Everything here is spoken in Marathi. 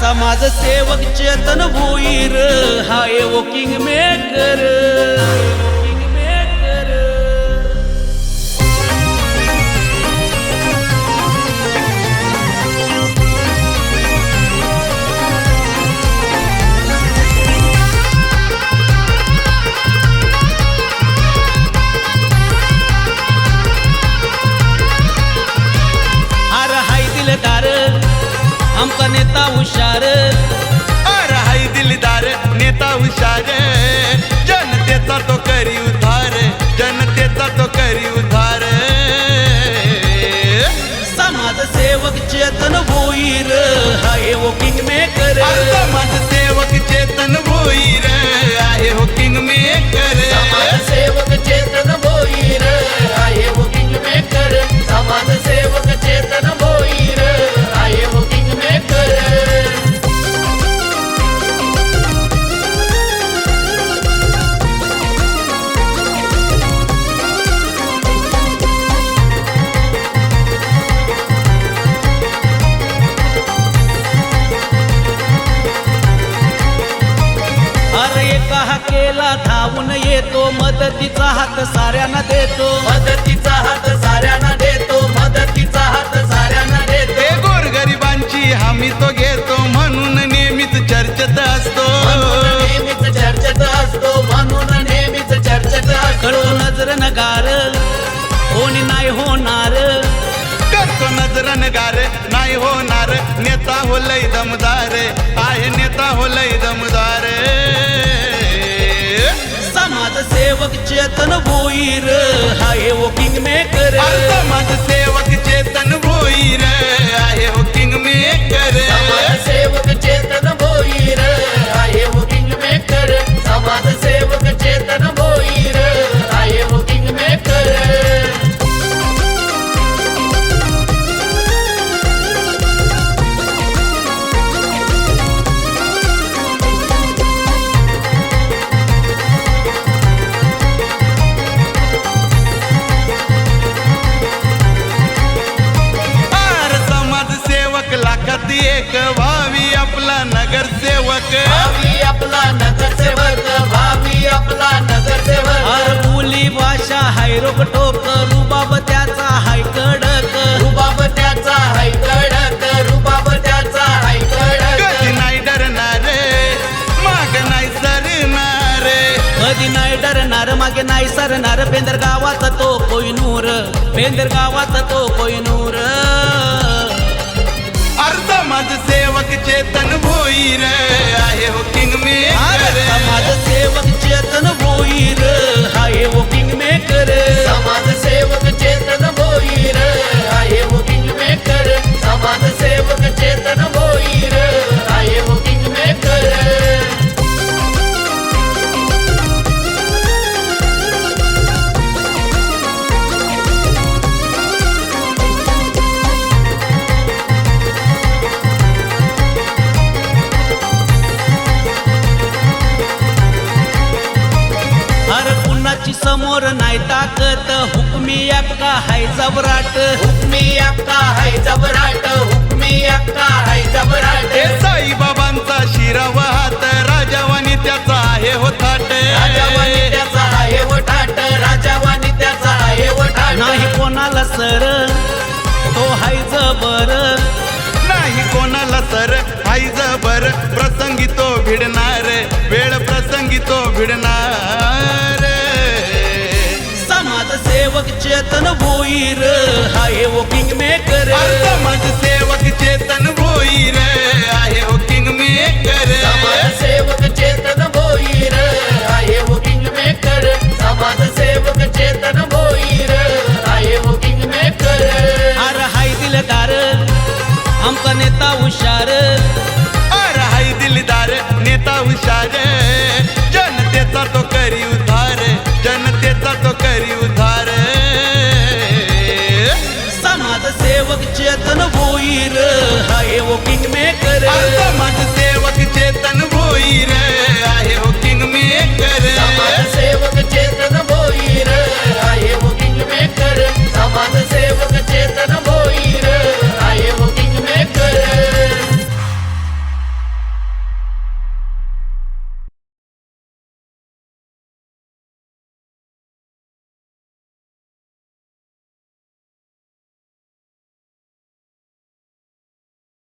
समाजसेवक चेतन भोईर हाय वोकिंग मेकर वोकिंग मेकर अर हाय दिलदार आमचा नेता हुशार। अर दिलदार नेता हुशार। जनतेचा तो करी उद्धार धावून येतो मदतीचा हात साऱ्यांना देतो. मदतीचा हात साऱ्यांना देतो मदतीचा हात साऱ्यांना देतो. हे गोरगरिबांची हमी तो घेतो म्हणून नेहमीच चर्चेत असतो. म्हणून नेहमीच चर्चेत असतो म्हणून नेहमीच चर्चेत असतो. नजर नगार कोणी नाही होणार. करतो नजरन गार नाही होणार. नेता हो लय दमदार. आहे नेता सेवक चेतन बोईर हाय वोकिंग मेकर. माझ सेवक नगरसेवक भावी आपला नगरसेवक भावी आपला नगरसेवक हर बोली भाषा हाय रोक टोक रुबाब त्याचा हाय कडक. रुबाब त्याचा हाय कडक रुबाब त्याचा हाय कधी कडक नाही डरणार माग नाही सरणार. कधी नाही डरणार मागे नाही सरणार पेंदर गावाचा तो कोयनूर पेंदर गावाचा तो कोयनूर अर समाजसेवक चेतन भोईर आहे हो किंग मेकर समाजसेवक चेतन भोईर कुणाची समोर नाही ताकत. हुकमी अक्का हाय जबराट. हुकमी अक्का हाय जबराट. हुकमी अक्का हाय जबराट. हे साईबाबांचा शिराव हात राजावानी त्याचा आहे हो थाट. राजावानी त्याचा आहे राजावानी त्याचा आहे ठाट नाही कोणाला सर तो हाय जबर. नाही कोणाला सर हाय जबर. प्रसंगी तो भिडणार. वेळ प्रसंगी तो भिडणार. चेतन भोईर हाय वोकिंग मेकर समाजसेवक चेतन भोईर आहे हो किंग मेकर समाजसेवक चेतन भोईर आहे वोकिंग मेकर समाजसेवक चेतन भोईर आहे वोकिंग मेकर अरे हाय दिलदार आमचा नेता हुशार.